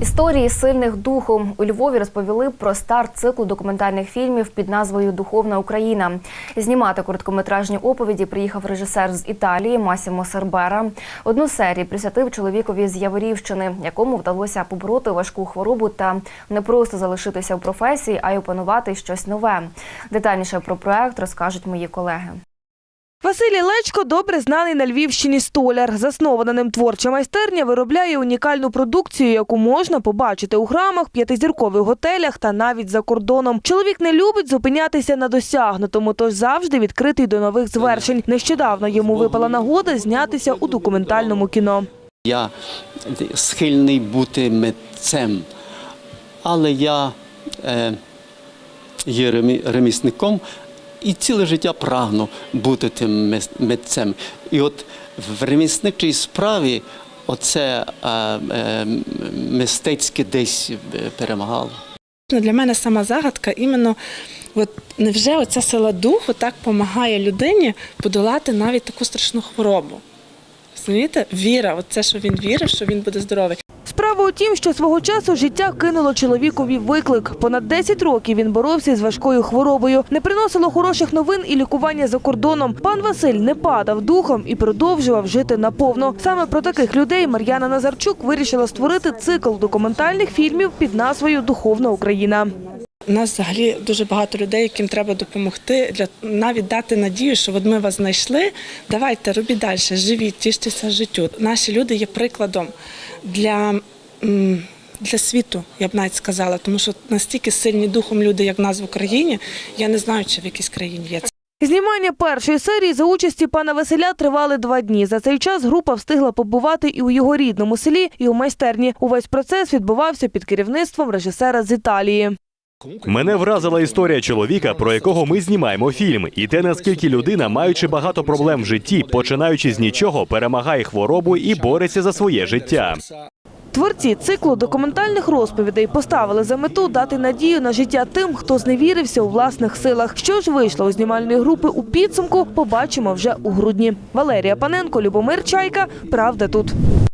Історії сильних духу у Львові розповіли про старт циклу документальних фільмів під назвою Духовна Україна. Знімати короткометражні оповіді приїхав режисер з Італії Масімо Сербера. Одну серію присвятив чоловікові з Яворівщини, якому вдалося побороти важку хворобу та не просто залишитися в професії, а й опанувати щось нове. Детальніше про проект розкажуть мої колеги. Василій Лечко добре знаний на Львівщині столяр. Заснована ним творча майстерня виробляє унікальну продукцію, яку можна побачити у храмах, п'ятизіркових готелях та навіть за кордоном. Чоловік не любить зупинятися на досягнутому, тож завжди відкритий до нових звершень. Нещодавно йому випала нагода знятися у документальному кіно. Я схильний бути митцем, але я е, є ремі- ремісником і ціле життя прагну бути тим митцем. І от в ремісничій справі оце е, мистецьке десь е, перемагало. Ну, Для мене сама загадка іменно, от невже оця сила духу так допомагає людині подолати навіть таку страшну хворобу? Розумієте? Віра, от це, що він вірив, що він буде здоровий. Справа у тім, що свого часу життя кинуло чоловікові виклик. Понад 10 років він боровся з важкою хворобою. Не приносило хороших новин і лікування за кордоном. Пан Василь не падав духом і продовжував жити наповно. Саме про таких людей Мар'яна Назарчук вирішила створити цикл документальних фільмів під назвою Духовна Україна. У нас взагалі дуже багато людей, яким треба допомогти, для навіть дати надію, що от ми вас знайшли. Давайте робіть далі, живіть, тіштеся життю. Наші люди є прикладом для. Для світу, я б навіть сказала, тому що настільки сильні духом люди, як нас в Україні, я не знаю, чи в якійсь країні є це. Знімання першої серії за участі пана Василя тривали два дні. За цей час група встигла побувати і у його рідному селі, і у майстерні. Увесь процес відбувався під керівництвом режисера з Італії. Мене вразила історія чоловіка, про якого ми знімаємо фільм, і те, наскільки людина, маючи багато проблем в житті, починаючи з нічого, перемагає хворобу і бореться за своє життя. Творці циклу документальних розповідей поставили за мету дати надію на життя тим, хто зневірився у власних силах. Що ж вийшло у знімальної групи у підсумку, побачимо вже у грудні. Валерія Паненко, Любомир Чайка. Правда тут.